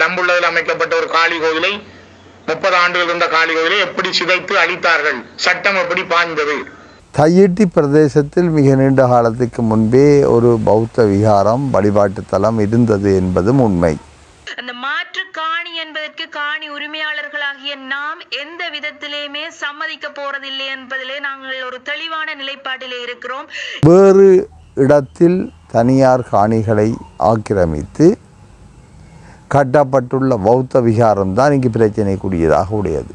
டம்புள்ளதில் அமைக்கப்பட்ட ஒரு காளி கோவிலை முப்பது ஆண்டுகள் இருந்த காளி கோவிலை எப்படி சிதைத்து அழித்தார்கள்? சட்டம் எப்படி பாய்ந்தது? தையிட்டி பிரதேசத்தில் மிக நீண்ட காலத்துக்கு முன்பே ஒரு பௌத்த விகாரம் வழிபாட்டு தலம் இருந்தது என்பதும் உண்மை. அந்த மாற்று காணி என்பதற்கு காணி உரிமையாளர்களாகிய நாம் எந்த விதத்திலேயுமே சம்மதிக்க போறதில்லை என்பதிலே நாங்கள் ஒரு தெளிவான நிலைப்பாட்டிலே இருக்கிறோம். வேறு இடத்தில் தனியார் காணிகளை ஆக்கிரமித்து கட்டப்பட்டுள்ள பௌத்த விகாரம் தான் இங்கு பிரச்சனைக்குரியதாக உடையது.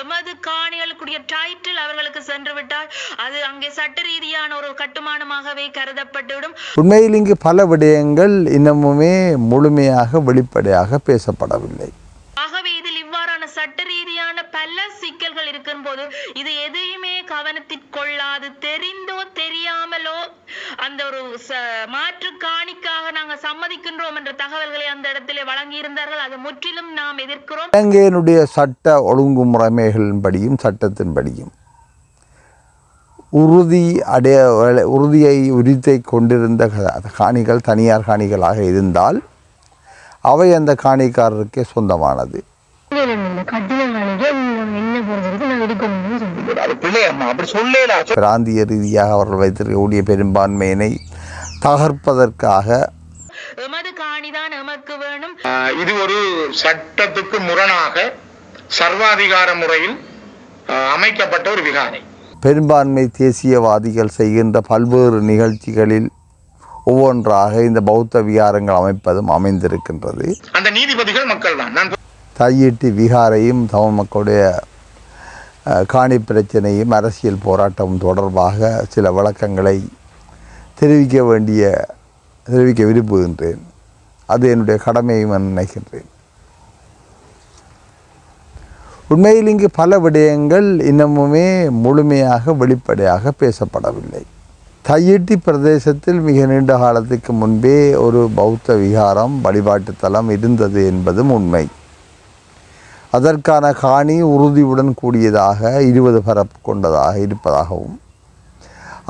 எமது காணிகளுக்குரிய டைட்டில் அவர்களுக்கு சென்று விட்டால் அது அங்கே சட்ட ரீதியான ஒரு கட்டுமானமாகவே கருதப்பட்டுவிடும். உண்மையில் இங்கு பல விடயங்கள் இன்னமுமே முழுமையாக வெளிப்படையாக பேசப்படவில்லை. ஆகவே இதில் இவ்வாறான சட்ட ரீதியான பல சிக்கல்கள் இருக்கும் போது இது எதையுமே கவனத்தில் கொள்ளாது தெரிந்தோ தெரியாமலோ அந்த ஒரு மாற்று காணிக்காக நாங்கள் சம்மதிக்கின்றோம் என்ற தகவல்களை அந்த இடத்திலே வழங்கியிருந்தார்கள். அது முற்றிலும் நாம் எதிர்க்கிறோம். இலங்கையினுடைய சட்ட ஒழுங்குமுறைமைகளின்படியும் சட்டத்தின்படியும் உறுதி அடைய உறுதியை உரித்தை கொண்டிருந்த காணிகள் தனியார் காணிகளாக இருந்தால் அவை அந்த காணிக்காரருக்கே சொந்தமானது. பிள்ளையம்மா அப்படி சொல்லல பிராந்திய ரீதியாக அவர்கள் வைத்திருக்கக்கூடிய பெரும்பான்மையினை தகர்ப்பதற்காக எமது காணிதான் எமக்கு வேணும். இது ஒரு சட்டத்துக்கு முரணாக சர்வாதிகார முறையில் அமைக்கப்பட்ட ஒரு விகாரை. பெரும்பான்மை தேசியவாதிகள் செய்கின்ற பல்வேறு நிகழ்ச்சிகளில் ஒவ்வொன்றாக இந்த பௌத்த விகாரங்கள் அமைப்பதும் அமைந்திருக்கின்றது. அந்த நீதிபதிகள் மக்கள் தான் தையிட்டி விகாரையும் தமிழ் மக்களுடைய காணி பிரச்சனையும் அரசியல் போராட்டம் தொடர்பாக சில விளக்கங்களை தெரிவிக்க வேண்டிய தெரிவிக்க விரும்புகின்றேன். அது என்னுடைய கடமையும் நான் நினைக்கின்றேன். உண்மையில் இங்கு பல விடயங்கள் இன்னமுமே முழுமையாக வெளிப்படையாக பேசப்படவில்லை. தையிட்டி பிரதேசத்தில் மிக நீண்ட காலத்துக்கு முன்பே ஒரு பௌத்த விகாரம் வழிபாட்டு தலம் இருந்தது என்பதும் உண்மை. அதற்கான காணி உறுதியுடன் கூடியதாக இருபது பரப்பு கொண்டதாக இருப்பதாகவும்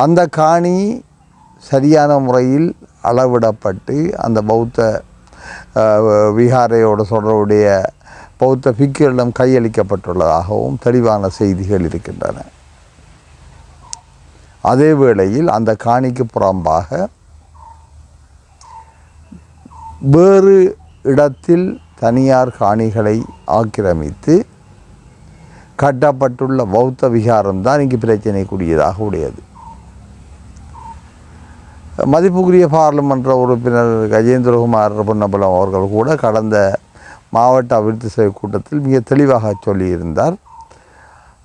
அந்த காணி சரியான முறையில் அளவிடப்பட்டு அந்த பௌத்த விகாரையோட தொடர்புடைய பௌத்த பிக்குகளிடம் கையளிக்கப்பட்டுள்ளதாகவும் தெளிவான செய்திகள் இருக்கின்றன. அதே வேளையில் அந்த காணிக்கு புறம்பாக வேறு இடத்தில் தனியார் காணிகளை ஆக்கிரமித்து கட்டப்பட்டுள்ள பௌத்த விகாரம் தான் இங்கு பிரச்சனைக்குரியதாக உடையது. மதிப்புக்குரிய பாராளுமன்ற உறுப்பினர் கஜேந்திரகுமார் பொன்னம்பலம் அவர்கள் கூட கடந்த மாவட்ட அபிவிருத்தி சபை கூட்டத்தில் மிக தெளிவாக சொல்லியிருந்தார்.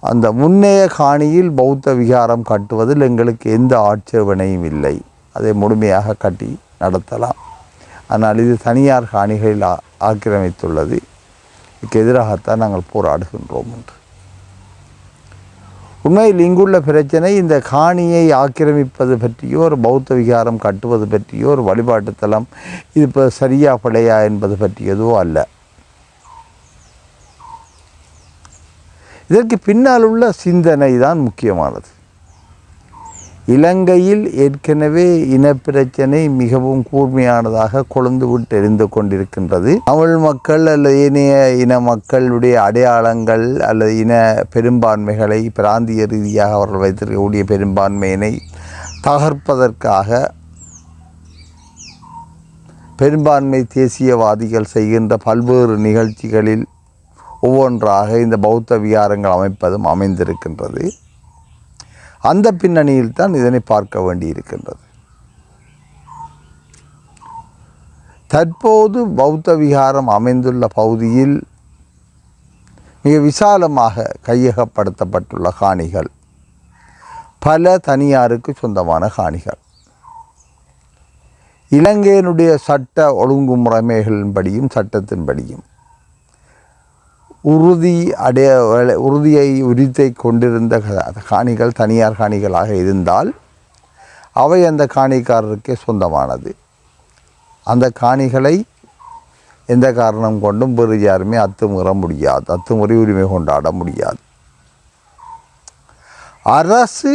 அந்த முன்னைய காணியில் பௌத்த விகாரம் கட்டுவதில் எங்களுக்கு எந்த ஆட்சேபனையும் இல்லை. அதை முழுமையாக கட்டி நடத்தலாம். ஆனால் இது தனியார் காணிகளில் ஆ- ஆக்கிரமித்துள்ளது. இதுக்கு எதிராகத்தான் நாங்கள் போராடுகின்றோம் என்று. உண்மையில் இங்குள்ள பிரச்சனை இந்த காணியை ஆக்கிரமிப்பது பற்றியோ ஒரு பௌத்த விகாரம் கட்டுவது பற்றியோ ஒரு வழிபாட்டு தலம் இது இப்போ சரியா பிழையா என்பது பற்றியதோ அல்ல. இதற்கு பின்னால் உள்ள சிந்தனை தான் முக்கியமானது. இலங்கையில் ஏற்கனவே இனப்பிரச்சனை மிகவும் கூர்மையானதாக கொழுந்து விட்டு எரிந்து கொண்டிருக்கின்றது. தமிழ் மக்கள் அல்லது ஏனைய இன மக்களுடைய அடையாளங்கள் அல்லது இன பெரும்பான்மைகளை பிராந்திய ரீதியாக அவர்கள் வைத்திருக்கக்கூடிய பெரும்பான்மையினை தகர்ப்பதற்காக பெரும்பான்மை தேசியவாதிகள் செய்கின்ற பல்வேறு நிகழ்ச்சிகளில் ஒவ்வொன்றாக இந்த பௌத்த விகாரங்கள் அமைப்பதும் அமைந்திருக்கின்றது. அந்த பின்னணியில் தான் இதனை பார்க்க வேண்டியிருக்கின்றது. தற்போது பௌத்த விகாரம் அமைந்துள்ள பகுதியில் மிக விசாலமாக கையகப்படுத்தப்பட்டுள்ள காணிகள் பல தனியாருக்கு சொந்தமான காணிகள். இலங்கையினுடைய சட்ட ஒழுங்குமுறைமைகளின்படியும் சட்டத்தின்படியும் உறுதி அடைய உறுதியை உரித்தை கொண்டிருந்த காணிகள் தனியார் காணிகளாக இருந்தால் அவை அந்த காணிக்காரருக்கே சொந்தமானது. அந்த காணிகளை எந்த காரணம் கொண்டும் வேறு யாருமே அத்துமுற முடியாது அத்துமுறை உரிமை கொண்டாட முடியாது. அரசு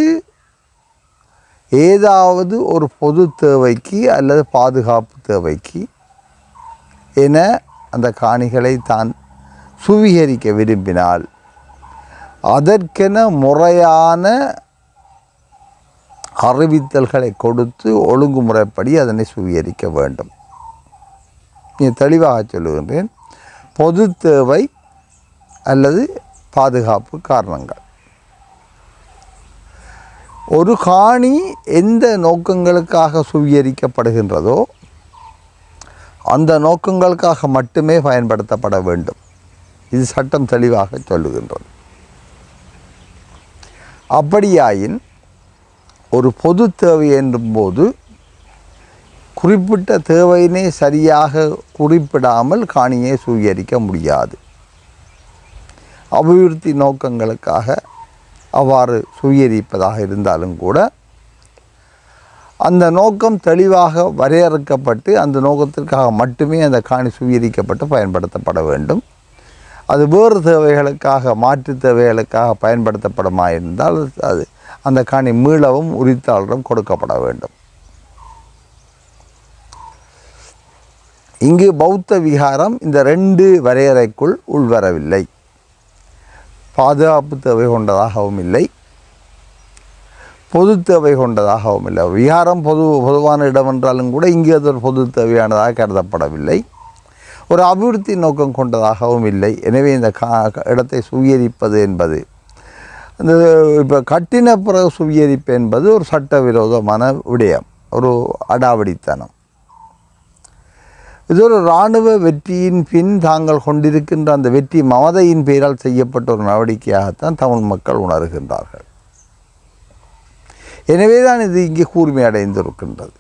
ஏதாவது ஒரு பொது தேவைக்கு அல்லது பாதுகாப்பு தேவைக்கு என அந்த காணிகளை தான் சுவீகரிக்க விரும்பினால் அதற்கென முறையான அறிவித்தல்களை கொடுத்து ஒழுங்குமுறைப்படி அதனை சுவீகரிக்க வேண்டும். நீ தெளிவாக சொல்லுகின்றேன். பொது தேவை அல்லது பாதுகாப்பு காரணங்கள். ஒரு காணி எந்த நோக்கங்களுக்காக சுவீகரிக்கப்படுகின்றதோ அந்த நோக்கங்களுக்காக மட்டுமே பயன்படுத்தப்பட வேண்டும். இது சட்டம் தெளிவாக சொல்லுகின்றது. அப்படியாயின் ஒரு பொது தேவை என்றும்போது குறிப்பிட்ட தேவையினை சரியாக குறிப்பிடாமல் காணியை சுவீகரிக்க முடியாது. அபிவிருத்தி நோக்கங்களுக்காக அவ்வாறு சுவீகரிப்பதாக இருந்தாலும் கூட அந்த நோக்கம் தெளிவாக வரையறுக்கப்பட்டு அந்த நோக்கத்திற்காக மட்டுமே அந்த காணி சுவீகரிக்கப்பட்டு பயன்படுத்தப்பட வேண்டும். அது வேறு தேவைகளுக்காக மாற்று தேவைகளுக்காக பயன்படுத்தப்படுமா இருந்தால் அது அந்த காணி மீளவும் உரித்தாளரும் கொடுக்கப்பட வேண்டும். இங்கு பௌத்த விகாரம் இந்த ரெண்டு வரையறைக்குள் உள்வரவில்லை. பாதுகாப்பு தேவை கொண்டதாகவும் இல்லை. பொது தேவை கொண்டதாகவும் இல்லை. விகாரம் பொது பொதுவான இடம் என்றாலும் கூட இங்கே அது ஒரு பொது தேவையானதாக கருதப்படவில்லை. ஒரு அபிவிருத்தி நோக்கம் கொண்டதாகவும் இல்லை. எனவே இந்த கா இடத்தை சுவீகரிப்பது என்பது இந்த இப்போ கட்டின பிறகு சுவீகரிப்பு என்பது ஒரு சட்டவிரோதமான விடயம் ஒரு அடாவடித்தனம். இது ஒரு இராணுவ வெற்றியின் பின் தாங்கள் கொண்டிருக்கின்ற அந்த வெற்றி மமதையின் பெயரால் செய்யப்பட்ட ஒரு நடவடிக்கையாகத்தான் தமிழ் மக்கள் உணர்கின்றார்கள். எனவே தான் இது இங்கே கூர்மையடைந்திருக்கின்றது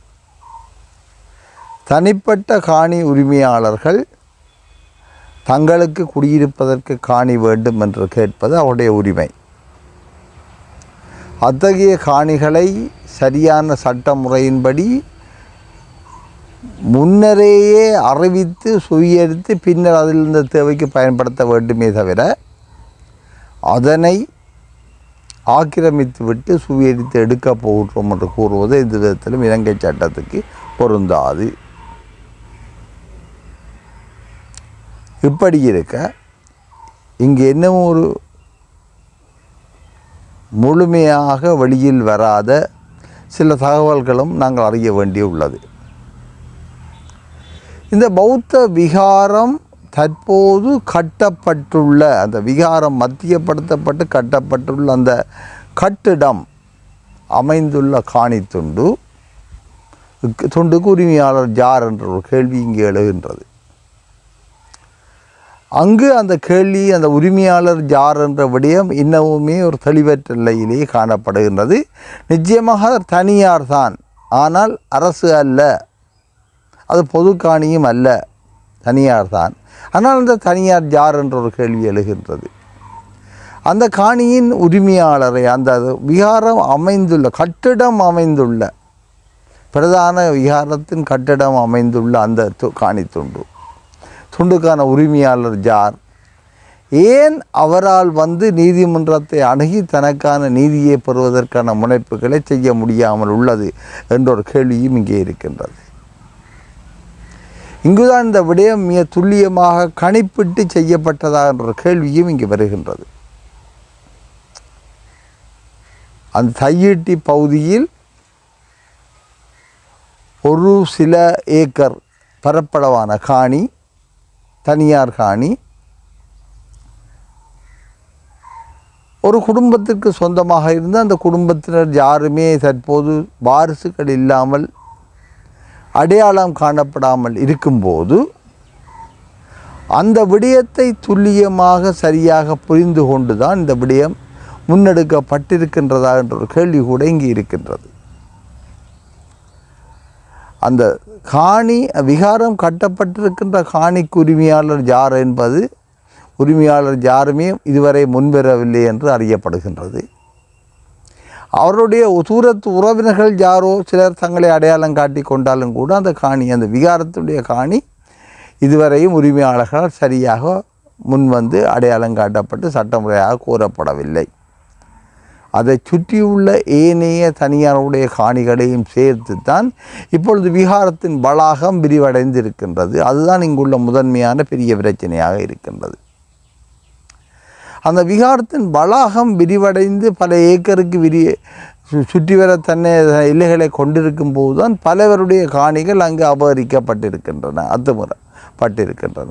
தனிப்பட்ட காணி உரிமையாளர்கள் தங்களுக்கு குடியிருப்பதற்கு காணி வேண்டும் என்று கேட்பது அவருடைய உரிமை. அத்தகைய காணிகளை சரியான சட்ட முறையின்படி முன்னரேயே அறிவித்து சுயரித்து பின்னர் அதில் இருந்த தேவைக்கு பயன்படுத்த வேண்டுமே தவிர அதனை ஆக்கிரமித்து விட்டு எடுக்கப் எடுக்க போகிறோம் என்று கூறுவது எந்த விதத்திலும் இலங்கை சட்டத்துக்கு பொருந்தாது. இப்படி இருக்க இங்கே என்னமோ ஒரு முழுமையாக வெளியில் வராத சில தகவல்களும் நாங்கள் அறிய வேண்டியுள்ளது. இந்த பௌத்த விகாரம் தற்போது கட்டப்பட்டுள்ள அந்த விகாரம் மத்தியப்படுத்தப்பட்டு கட்டப்பட்டுள்ள அந்த கட்டிடம் அமைந்துள்ள காணி துண்டு துண்டுக்கு உரிமையாளர் ஜார் என்ற ஒரு கேள்வி இங்கே எழுகின்றது. அங்கு அந்த கேள்வி அந்த உரிமையாளர் ஜார் என்ற விடயம் இன்னமுமே ஒரு தெளிவற்ற நிலையிலேயே காணப்படுகின்றது. நிச்சயமாக தனியார் தான். ஆனால் அரசு அல்ல. அது பொது காணியும் அல்ல. தனியார் தான். ஆனால் அந்த தனியார் ஜார் என்ற ஒரு கேள்வி எழுகின்றது. அந்த காணியின் உரிமையாளரை அந்த விகாரம் அமைந்துள்ள கட்டிடம் அமைந்துள்ள பிரதான விகாரத்தின் கட்டிடம் அமைந்துள்ள அந்த காணி துண்டு. துண்டுக்கான உரிமையாளர் ஜார் ஏன் அவரால் வந்து நீதிமன்றத்தை அணுகி தனக்கான நீதியை பெறுவதற்கான முனைப்புகளை செய்ய முடியாமல் உள்ளது என்ற ஒரு கேள்வியும் இங்கே இருக்கின்றது. இங்குதான் இந்த விடயம் மிக துல்லியமாக கணிப்பிட்டு செய்யப்பட்டதா என்ற கேள்வியும் இங்கு வருகின்றது. அந்த தையீட்டி பகுதியில் ஒரு சில ஏக்கர் பரப்பளவான காணி தனியார் காணி. ஒரு குடும்பத்திற்கு சொந்தமாக இருந்து அந்த குடும்பத்தினர் யாருமே தற்போது வாரிசுகள் இல்லாமல் அடையாளம் காணப்படாமல் இருக்கும்போது அந்த விடயத்தை துல்லியமாக சரியாக புரிந்து கொண்டு தான் இந்த விடயம் முன்னெடுக்கப்பட்டிருக்கின்றதா என்ற ஒரு கேள்வி கூட இங்கே இருக்கின்றது. அந்த காணி விகாரம் கட்டப்பட்டிருக்கின்ற காணிக்கு உரிமையாளர் யார் என்பது உரிமையாளர் யாருமே இதுவரை முன்வரவில்லை என்று அறியப்படுகின்றது. அவருடைய தூரத்து உறவினர்கள் யாரோ சிலர் தங்களை அடையாளம் காட்டி கொண்டாலும் கூட அந்த காணி அந்த விகாரத்துடைய காணி இதுவரையும் உரிமையாளர்களால் சரியாக முன்வந்து அடையாளம் காட்டப்பட்டு சட்டமுறையாக கூறப்படவில்லை. அதை சுற்றியுள்ள ஏனைய தனியாருடைய காணிகளையும் சேர்த்து தான் இப்பொழுது விகாரத்தின் வளாகம் விரிவடைந்து இருக்கின்றது அதுதான் இங்குள்ள முதன்மையான பெரிய பிரச்சனையாக இருக்கின்றது. அந்த விகாரத்தின் வளாகம் விரிவடைந்து பல ஏக்கருக்கு விரி சு- சுற்றி வர தன்னை எல்லைகளை கொண்டிருக்கும் போதுதான் பலவருடைய காணிகள் அங்கு அபகரிக்கப்பட்டிருக்கின்றன அத்துமுறப்பட்டிருக்கின்றன.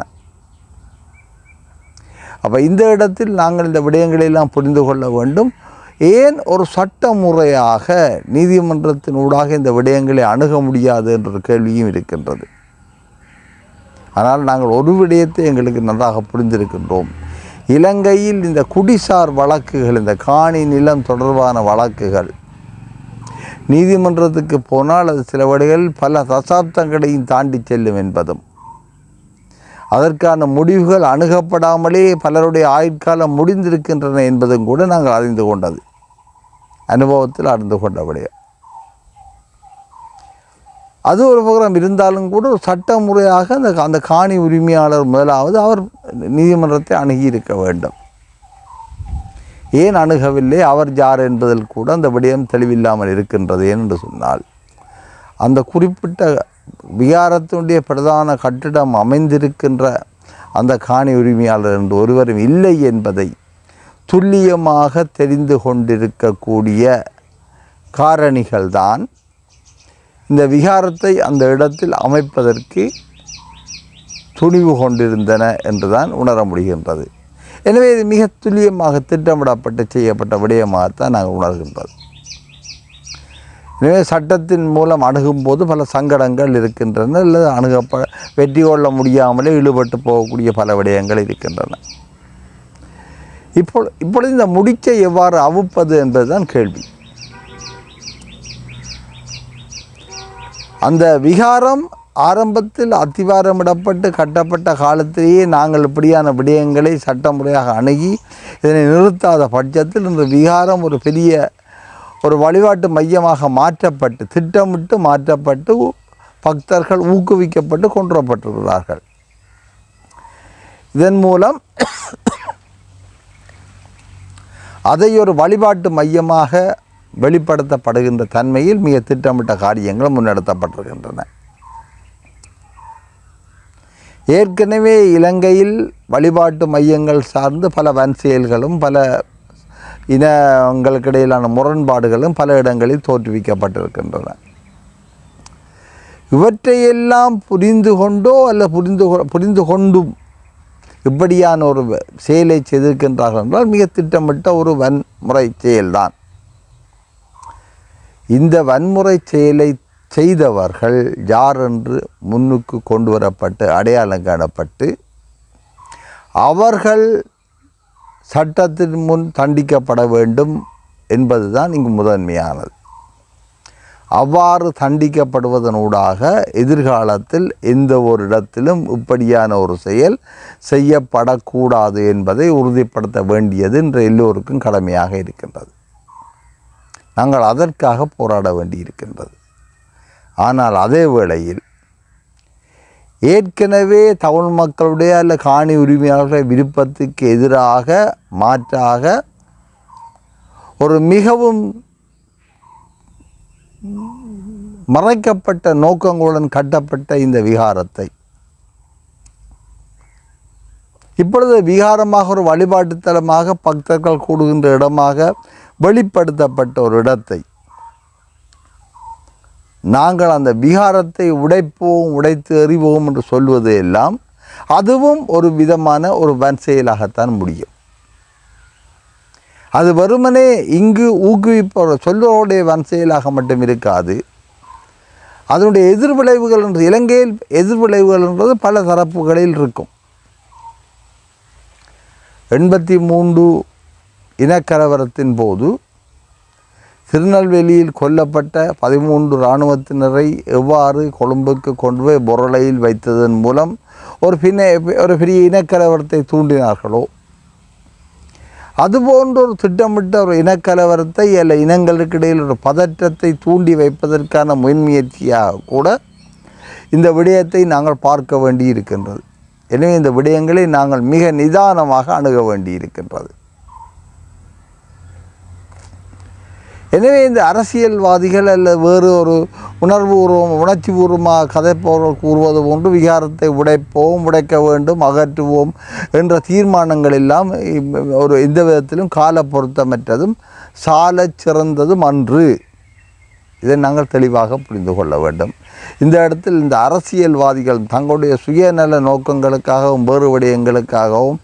அப்போ இந்த இடத்தில் நாங்கள் இந்த விடயங்களெல்லாம் புரிந்து கொள்ள வேண்டும். ஏன் ஒரு சட்ட முறையாக நீதிமன்றத்தின் ஊடாக இந்த விடயங்களை அணுக முடியாது என்ற கேள்வியும் இருக்கின்றது. ஆனால் நாங்கள் ஒரு விடயத்தை எங்களுக்கு நன்றாக புரிந்திருக்கின்றோம். இலங்கையில் இந்த குடிசார் வழக்குகள் இந்த காணி நிலம் தொடர்பான வழக்குகள் நீதிமன்றத்துக்கு போனால் அது சில வழிகள் பல தசாப்தங்களையும் தாண்டி செல்லும் என்பதும் அதற்கான முடிவுகள் அணுகப்படாமலே பலருடைய ஆயுட்காலம் முடிந்திருக்கின்றன என்பதும் கூட நாங்கள் அறிந்து கொண்டது. அனுபவத்தில் அறிந்து கொண்டபடியே அது ஒரு பகிரம் இருந்தாலும் கூட ஒரு சட்ட முறையாக அந்த அந்த காணி உரிமையாளர் முதலாவது அவர் நீதிமன்றத்தை அணுகியிருக்க வேண்டும். ஏன் அணுகவில்லை? அவர் யார் என்பதில் கூட அந்த விடயம் தெளிவில்லாமல் இருக்கின்றது என்று சொன்னால் அந்த குறிப்பிட்ட விகாரத்தினுடைய பிரதான கட்டிடம் அமைந்திருக்கின்ற அந்த காணி உரிமையாளர் என்று ஒருவரும் இல்லை என்பதை துல்லியமாக தெரிந்து கொண்டிருக்கக்கூடிய காரணிகள்தான் இந்த விகாரத்தை அந்த இடத்தில் அமைப்பதற்கு துணிவு கொண்டிருந்தன என்றுதான் உணர முடிகின்றது. எனவே இது மிக துல்லியமாக திட்டமிடப்பட்டு செய்யப்பட்ட விடயமாகத்தான் நாங்கள் உணர்கின்றது எனவே சட்டத்தின் மூலம் அணுகும்போது பல சங்கடங்கள் இருக்கின்றன அல்லது அணுகப்ப வெற்றி கொள்ள முடியாமலே இழுபட்டு போகக்கூடிய பல விடயங்கள் இருக்கின்றன. இப்போ இப்பொழுது இந்த முடிச்சை எவ்வாறு அவுப்பது என்பதுதான் கேள்வி. அந்த விகாரம் ஆரம்பத்தில் அத்திவாரமிடப்பட்டு கட்டப்பட்ட காலத்திலேயே நாங்கள் இப்படியான விடயங்களை சட்டமுறையாக அணுகி இதனை நிறுத்தாத பட்சத்தில் இந்த விகாரம் ஒரு பெரிய ஒரு வழிபாட்டு மையமாக மாற்றப்பட்டு திட்டமிட்டு மாற்றப்பட்டு பக்தர்கள் ஊக்குவிக்கப்பட்டு கொண்டு வரப்பட்டிருக்கிறார்கள் இதன் மூலம் அதை ஒரு வழிபாட்டு மையமாக வெளிப்படுத்தப்படுகின்ற தன்மையில் மிக திட்டமிட்ட காரியங்கள் முன்னெடுத்தப்பட்டிருக்கின்றன ஏற்கனவே இலங்கையில் வழிபாட்டு மையங்கள் சார்ந்து பல வன் செயல்களும் பல இனங்களுக்கிடையிலான முரண்பாடுகளும் பல இடங்களில் தோற்றுவிக்கப்பட்டிருக்கின்றன. இவற்றையெல்லாம் புரிந்து கொண்டோ அல்ல புரிந்து புரிந்து கொண்டும் இப்படியான ஒரு செயலை செய்திருக்கின்றார்கள் என்றால் மிக திட்டமிட்ட ஒரு வன்முறை செயல்தான். இந்த வன்முறை செயலை செய்தவர்கள் யார் என்று முன்னுக்கு கொண்டு வரப்பட்டு அடையாளம் காணப்பட்டு அவர்கள் சட்டத்தின் முன் தண்டிக்கப்பட வேண்டும் என்பதுதான் இங்கு முதன்மையானது. அவ்வாறு தண்டிக்கப்படுவதனூடாக எதிர்காலத்தில் எந்த ஒரு இடத்திலும் இப்படியான ஒரு செயல் செய்யப்படக்கூடாது என்பதை உறுதிப்படுத்த வேண்டியது இன்று எல்லோருக்கும் கடமையாக இருக்கின்றது. நாங்கள் அதற்காக போராட வேண்டியிருக்கின்றது. ஆனால் அதே வேளையில் ஏற்கனவே தமிழ் மக்களுடைய அல்ல காணி உரிமையாளர்களுடைய விருப்பத்துக்கு எதிராக மாற்றாக ஒரு மிகவும் மறைக்கப்பட்ட நோக்கங்களுடன் கட்டப்பட்ட இந்த விகாரத்தை. இப்பொழுது விகாரமாக ஒரு வழிபாட்டுத்தலமாக பக்தர்கள் கூடுகின்ற இடமாக வெளிப்படுத்தப்பட்ட ஒரு இடத்தை. நாங்கள் அந்த விகாரத்தை உடைப்போம் உடைத்து எறிவோம் என்று சொல்வது எல்லாம் அதுவும் ஒரு விதமான ஒரு வன் செயலாகத்தான் முடியும். அது வருமனே இங்கு ஊக்குவிப்ப சொல்லுவோடைய வன் செயலாக மட்டும் இருக்காது. அதனுடைய எதிர்விளைவுகள் என்று இலங்கையில் எதிர்விளைவுகள் என்றது பல தரப்புகளில் இருக்கும். எண்பத்தி மூன்று இனக்கலவரத்தின் போது திருநெல்வேலியில் கொல்லப்பட்ட பதிமூன்று இராணுவத்தினரை எவ்வாறு கொழும்புக்கு கொண்டு போய் பொருளையில் வைத்ததன் மூலம் ஒரு பின்ன ஒரு பெரிய இனக்கலவரத்தை தூண்டினார்களோ? அதுபோன்ற ஒரு திட்டமிட்ட ஒரு இனக்கலவரத்தை அல்ல இனங்களுக்கு இடையில் ஒரு பதற்றத்தை தூண்டி வைப்பதற்கான முன்முயற்சியாக கூட இந்த விடயத்தை நாங்கள் பார்க்க வேண்டி இருக்கின்றது எனவே இந்த விடயங்களை நாங்கள் மிக நிதானமாக அணுக வேண்டி இருக்கின்றது எனவே இந்த அரசியல்வாதிகள் அல்லது வேறு ஒரு உணர்வுபூர்வம் உணர்ச்சிபூர்வமாக கதைப்பவர்கள் கூறுவது போன்று விகாரத்தை உடைப்போம் உடைக்க வேண்டும் அகற்றுவோம் என்ற தீர்மானங்கள் எல்லாம் ஒரு எந்த விதத்திலும் கால பொருத்தமற்றதும் சால சிறந்ததும் அன்று. இதை நாங்கள் தெளிவாக புரிந்து கொள்ள வேண்டும். இந்த இடத்தில் இந்த அரசியல்வாதிகள் தங்களுடைய சுயநல நோக்கங்களுக்காகவும் வேறு விடயங்களுக்காகவும்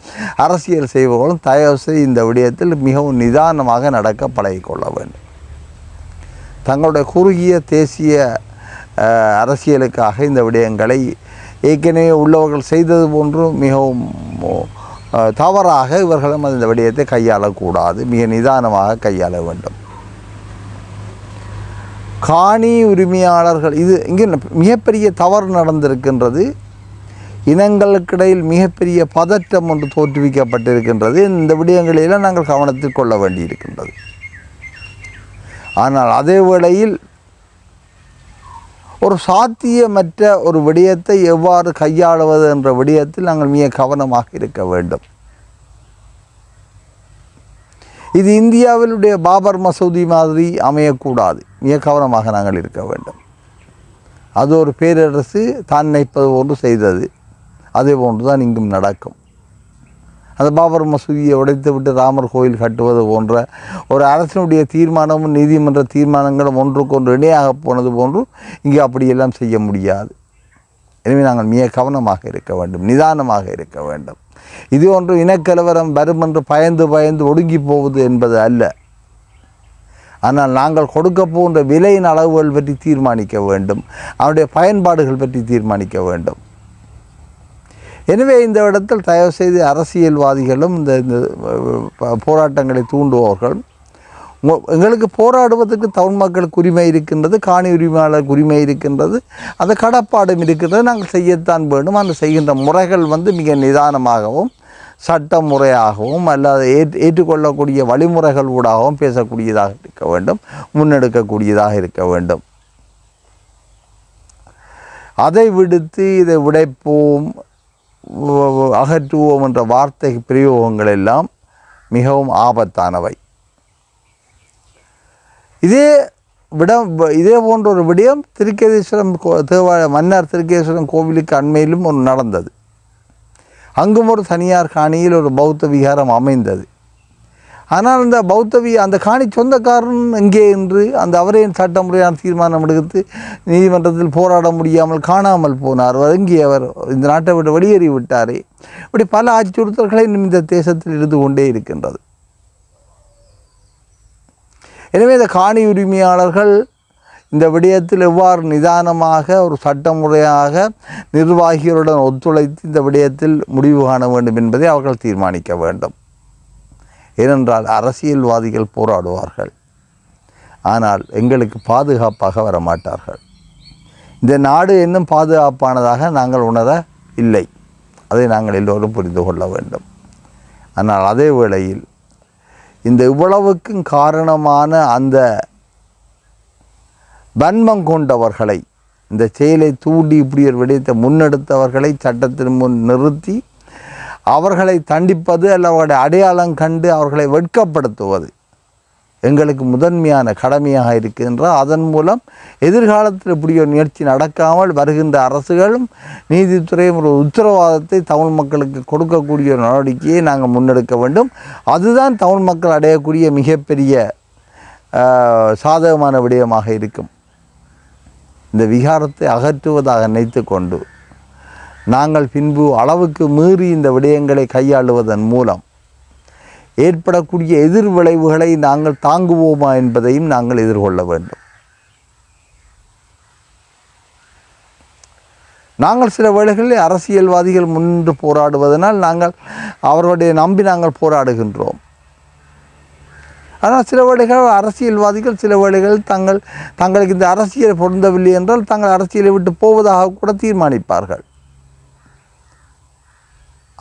அரசியல் செய்பவர்களும் தயவு செய்து இந்த விடயத்தில் மிகவும் நிதானமாக நடக்க பழகிக்கொள்ள வேண்டும். தங்களுடைய குறுகிய தேசிய அரசியலுக்காக இந்த விடயங்களை ஏற்கனவே உள்ளவர்கள் செய்தது போன்று மிகவும் தவறாக இவர்களும் அந்த விடயத்தை கையாளக்கூடாது. மிக நிதானமாக கையாள வேண்டும். காணி உரிமையாளர்கள் இது இங்கே மிகப்பெரிய தவறு நடந்திருக்கின்றது. இனங்களுக்கிடையில் மிகப்பெரிய பதற்றம் ஒன்று தோற்றுவிக்கப்பட்டிருக்கின்றது. இந்த விடயங்களில் நாங்கள் கவனத்தில் கொள்ள வேண்டியிருக்கின்றது. ஆனால் அதே வேளையில் ஒரு சாத்தியமற்ற ஒரு விடயத்தை எவ்வாறு கையாளுவது என்ற விடயத்தில் நாங்கள் மிக கவனமாக இருக்க வேண்டும். இது இந்தியாவிலுடைய பாபர் மசூதி மாதிரி அமையக்கூடாது. மிக கவனமாக நாங்கள் இருக்க வேண்டும். அது ஒரு பேரரசு தான் நினைப்பது போன்று செய்தது. அதே போன்று தான் இங்கும் நடக்கும். அந்த பாபர் மசூதியை உடைத்து விட்டு ராமர் கோயில் கட்டுவது போன்ற ஒரு அரசினுடைய தீர்மானமும் நீதிமன்ற தீர்மானங்களும் ஒன்றுக்கொன்று இணையாக போனது போன்று இங்கே அப்படியெல்லாம் செய்ய முடியாது. எனவே நாங்கள் மிக கவனமாக இருக்க வேண்டும் நிதானமாக இருக்க வேண்டும். இது ஒன்று இனக்கலவரம் வரும் என்று பயந்து பயந்து ஒடுங்கி போவது என்பது அல்ல. ஆனால் நாங்கள் கொடுக்க போகின்ற விலையின் அளவுகள் பற்றி தீர்மானிக்க வேண்டும் அவனுடைய பயன்பாடுகள் பற்றி தீர்மானிக்க வேண்டும். எனவே இந்த இடத்தில் தயவு செய்து அரசியல்வாதிகளும் இந்த இந்த போராட்டங்களை தூண்டுபவர்கள். எங்களுக்கு போராடுவதற்கு தமிழ் மக்களுக்கு உரிமை இருக்கின்றது காணி உரிமையாளருக்கு உரிமை இருக்கின்றது அந்த கடப்பாடும் இருக்கின்றது. நாங்கள் செய்யத்தான் வேண்டும். அந்த செய்கின்ற முறைகள் வந்து மிக நிதானமாகவும் சட்ட முறையாகவும் அல்லது ஏற்று ஏற்றுக்கொள்ளக்கூடிய வழிமுறைகள் ஊடாகவும் பேசக்கூடியதாக இருக்க வேண்டும் முன்னெடுக்கக்கூடியதாக இருக்க வேண்டும். அதை விடுத்து இதை உடைப்போம். அகற்றுவோம் என்ற வார்த்தை பிரயோகங்கள் எல்லாம் மிகவும் ஆபத்தானவை. இதே விடம் இதே போன்ற ஒரு விடயம் திருக்கேதீஸ்வரம் கோ- மன்னார் திருக்கேஸ்வரம் கோவிலுக்கு அண்மையிலும் ஒரு நடந்தது. அங்கும் ஒரு தனியார் காணியில் ஒரு பௌத்த விகாரம் அமைந்தது. ஆனால் அந்த பௌத்தவி அந்த காணி சொந்தக்காரன் எங்கே என்று அந்த அவரே சட்டமுறையான தீர்மானம் எடுத்து நீதிமன்றத்தில் போராட முடியாமல் காணாமல் போனார். அவர் எங்கே அவர் இந்த நாட்டை விட்டு வெளியேறி விட்டாரே. இப்படி பல அச்சுறுத்தல்களை இந்த தேசத்தில் இருந்து கொண்டே இருக்கின்றது. எனவே இந்த காணி உரிமையாளர்கள் இந்த விடயத்தில் எவ்வாறு நிதானமாக ஒரு சட்டமுறையாக நிர்வாகிகளுடன் ஒத்துழைத்து இந்த விடயத்தில் முடிவு காண வேண்டும் என்பதை அவர்கள் தீர்மானிக்க வேண்டும். ஏனென்றால் அரசியல்வாதிகள் போராடுவார்கள். ஆனால் எங்களுக்கு பாதுகாப்பாக வர மாட்டார்கள் இந்த நாடு இன்னும் பாதுகாப்பானதாக நாங்கள் உணர இல்லை. அதை நாங்கள் எல்லோரும் புரிந்து கொள்ள வேண்டும். ஆனால் அதே வேளையில் இந்த இவ்வளவுக்கும் காரணமான அந்த வன்மம் கொண்டவர்களை இந்த செயலை தூண்டி இப்படி ஒரு விடயத்தை முன்னெடுத்தவர்களை சட்டத்தின் முன் நிறுத்தி அவர்களை தண்டிப்பது அல்ல அவர்களுடைய அடையாளம் கண்டு அவர்களை வெட்கப்படுத்துவது எங்களுக்கு முதன்மையான கடமையாக இருக்கின்ற அதன் மூலம் எதிர்காலத்தில் இப்படி ஒரு நிகழ்ச்சி நடக்காமல் வருகின்ற அரசுகளும் நீதித்துறையும் ஒரு உத்தரவாதத்தை தமிழ் மக்களுக்கு கொடுக்கக்கூடிய ஒரு நடவடிக்கையை நாங்கள் முன்னெடுக்க வேண்டும். அதுதான் தமிழ் மக்கள் அடையக்கூடிய மிகப்பெரிய சாதகமான விடயமாக இருக்கும். இந்த விகாரத்தை அகற்றுவதாக நினைத்து கொண்டு நாங்கள் பின்பு அளவுக்கு மீறி இந்த விடயங்களை கையாளுவதன் மூலம். ஏற்படக்கூடிய எதிர் விளைவுகளை நாங்கள் தாங்குவோமா என்பதையும் நாங்கள் எதிர்கொள்ள வேண்டும். நாங்கள் சில வேளைகளில் அரசியல்வாதிகள் முன்னின்று போராடுவதனால் நாங்கள் அவர்களுடைய நம்பி நாங்கள் போராடுகின்றோம். ஆனால் சில வேளைகள் அரசியல்வாதிகள் சில வேளைகள் தங்கள் தங்களுக்கு இந்த அரசியல் பொருந்தவில்லை என்றால் தங்கள் அரசியலை விட்டு போவதாக கூட தீர்மானிப்பார்கள்.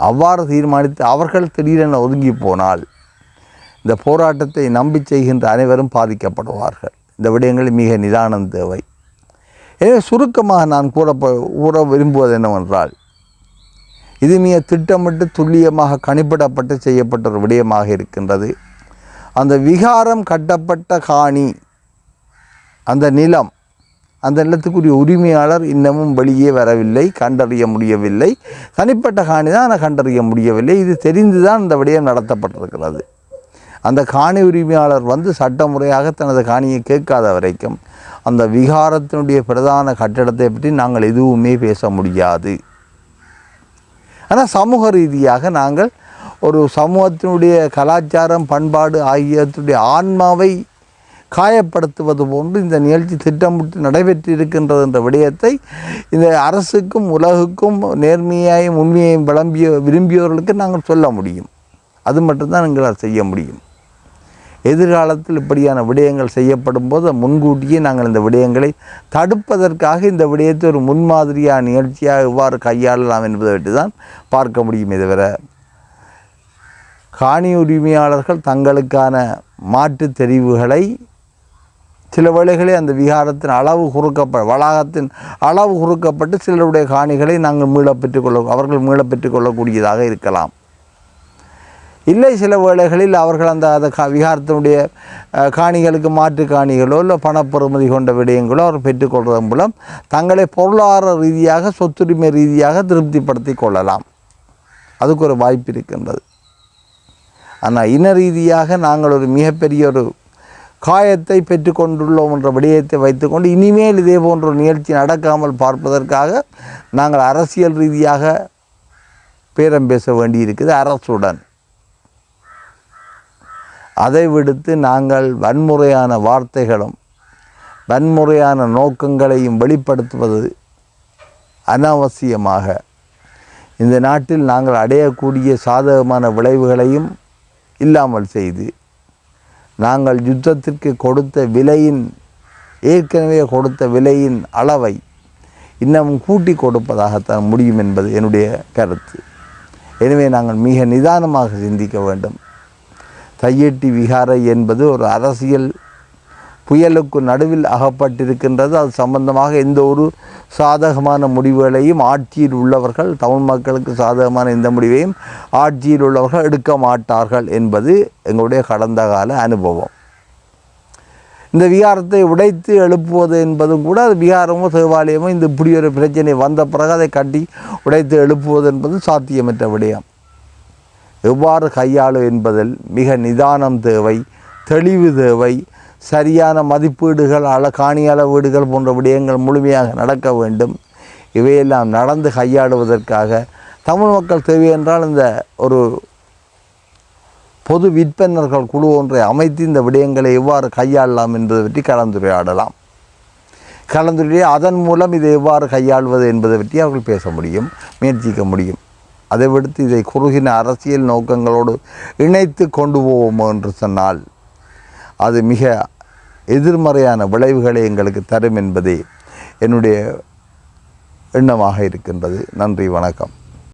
அவ்வாறு தீர்மானித்து அவர்கள் திடீரென ஒதுங்கி போனால் இந்த போராட்டத்தை நம்பி செய்கின்ற அனைவரும் பாதிக்கப்படுவார்கள். இந்த விடயங்களில் மிக நிதானம் தேவை. எனவே சுருக்கமாக நான் கூற கூற விரும்புவது என்னவென்றால் இது மிக திட்டமிட்டு துல்லியமாக கணிப்பிடப்பட்டு செய்யப்பட்ட ஒரு விடயமாக இருக்கின்றது. அந்த விகாரம் கட்டப்பட்ட காணி அந்த நிலம் அந்த நிலத்துக்குரிய உரிமையாளர் இன்னமும் வெளியே வரவில்லை கண்டறிய முடியவில்லை. தனிப்பட்ட காணி தான் ஆனால் கண்டறிய முடியவில்லை. இது தெரிந்து தான் இந்த விடயம் நடத்தப்பட்டிருக்கிறது. அந்த காணி உரிமையாளர் வந்து சட்டமுறையாக தனது காணியை கேட்காத வரைக்கும் அந்த விகாரத்தினுடைய பிரதான கட்டிடத்தை பற்றி நாங்கள் எதுவுமே பேச முடியாது. ஆனால் சமூக ரீதியாக நாங்கள் ஒரு சமூகத்தினுடைய கலாச்சாரம் பண்பாடு ஆகியவற்றுடைய ஆன்மாவை காயப்படுத்துவது போன்று இந்த நிகழ்ச்சி திட்டமிட்டு நடைபெற்றிருக்கின்றது என்ற விடயத்தை இந்த அரசுக்கும் உலகுக்கும் நேர்மையாயும் உண்மையையும் விளம்பிய விரும்பியவர்களுக்கு நாங்கள் சொல்ல முடியும். அது மட்டும்தான் எங்களால் செய்ய முடியும். எதிர்காலத்தில் இப்படியான விடயங்கள் செய்யப்படும் போது முன்கூட்டியே நாங்கள் இந்த விடயங்களை தடுப்பதற்காக இந்த விடயத்தை ஒரு முன்மாதிரியான நிகழ்ச்சியாக எவ்வாறு கையாளலாம் என்பதை விட்டு தான் பார்க்க முடியுமே தவிர காணி உரிமையாளர்கள் தங்களுக்கான மாற்றுத் தெரிவுகளை சில வேளைகளில் அந்த விகாரத்தின் அளவு குறுக்கப்ப வளாகத்தின் அளவு குறுக்கப்பட்டு சிலருடைய காணிகளை நாங்கள் மீளப் பெற்றுக்கொள்ள அவர்கள் மீளப் பெற்றுக்கொள்ளக்கூடியதாக இருக்கலாம். இல்லை சில வேளைகளில் அவர்கள் அந்த அந்த கா விகாரத்தினுடைய காணிகளுக்கு மாற்று காணிகளோ இல்லை பணப்பெறுமதி கொண்ட விடயங்களோ அவர் பெற்றுக்கொள்வதன் மூலம் தங்களை பொருளாதார ரீதியாக சொத்துரிமை ரீதியாக திருப்திப்படுத்தி கொள்ளலாம். அதுக்கு ஒரு வாய்ப்பு இருக்கின்றது. ஆனால் இன ரீதியாக நாங்கள் ஒரு மிகப்பெரிய ஒரு காயத்தை பெற்றுக்கொண்டுள்ளோம் என்ற விடயத்தை வைத்துக்கொண்டு இனிமேல் இதே போன்ற நிகழ்ச்சி நடக்காமல் பார்ப்பதற்காக நாங்கள் அரசியல் ரீதியாக பேரம் பேச வேண்டியிருக்குது அரசுடன். அதை விடுத்து நாங்கள் வன்முறையான வார்த்தைகளும் வன்முறையான நோக்கங்களையும் வெளிப்படுத்துவது அனாவசியமாக. இந்த நாட்டில் நாங்கள் அடையக்கூடிய சாதகமான விளைவுகளையும் இல்லாமல் செய்து நாங்கள் யுத்தத்திற்கு கொடுத்த விலையின் ஏற்கனவே கொடுத்த விலையின் அளவை இன்னமும் கூட்டி கொடுப்பதாகத்தான் முடியும் என்பது என்னுடைய கருத்து. எனவே நாங்கள் மிக நிதானமாக சிந்திக்க வேண்டும். தையெட்டி விகாரை என்பது ஒரு அரசியல் புயலுக்கு நடுவில் அகப்பட்டிருக்கின்றது. அது சம்பந்தமாக எந்த ஒரு சாதகமான முடிவுகளையும் ஆட்சியில் உள்ளவர்கள் தமிழ் மக்களுக்கு சாதகமான எந்த முடிவையும் ஆட்சியில் உள்ளவர்கள் எடுக்க மாட்டார்கள் என்பது எங்களுடைய கடந்த கால அனுபவம். இந்த விகாரத்தை உடைத்து எழுப்புவது என்பதும் கூட அது விகாரமோ தேவாலயமோ இந்த இப்படி ஒரு பிரச்சனை வந்த பிறகு அதை கட்டி உடைத்து எழுப்புவது என்பது சாத்தியமற்ற விடயம். எவ்வாறு கையாளும் என்பதில் மிக நிதானம் தேவை தெளிவு தேவை சரியான மதிப்பீடுகள் அள காணி அளவீடுகள் போன்ற விடயங்கள் முழுமையாக நடக்க வேண்டும். இவையெல்லாம் நடந்து கையாடுவதற்காக தமிழ் மக்கள் தேவை என்றால் இந்த ஒரு பொது விற்பனர்கள் குழு ஒன்றை அமைத்து இந்த விடயங்களை எவ்வாறு கையாளலாம் என்பதை பற்றி கலந்துரையாடலாம். கலந்துரையாடி அதன் மூலம் இதை எவ்வாறு கையாள்வது என்பதை பற்றி அவர்கள் பேச முடியும் முயற்சிக்க முடியும். அதை விடுத்து இதை குறுகின அரசியல் நோக்கங்களோடு இணைத்து கொண்டு போவோம் என்று சொன்னால் அது மிக எதிர்மறையான விளைவுகளை எங்களுக்கு தரும் என்பதே என்னுடைய எண்ணமாக இருக்கின்றது. நன்றி வணக்கம்.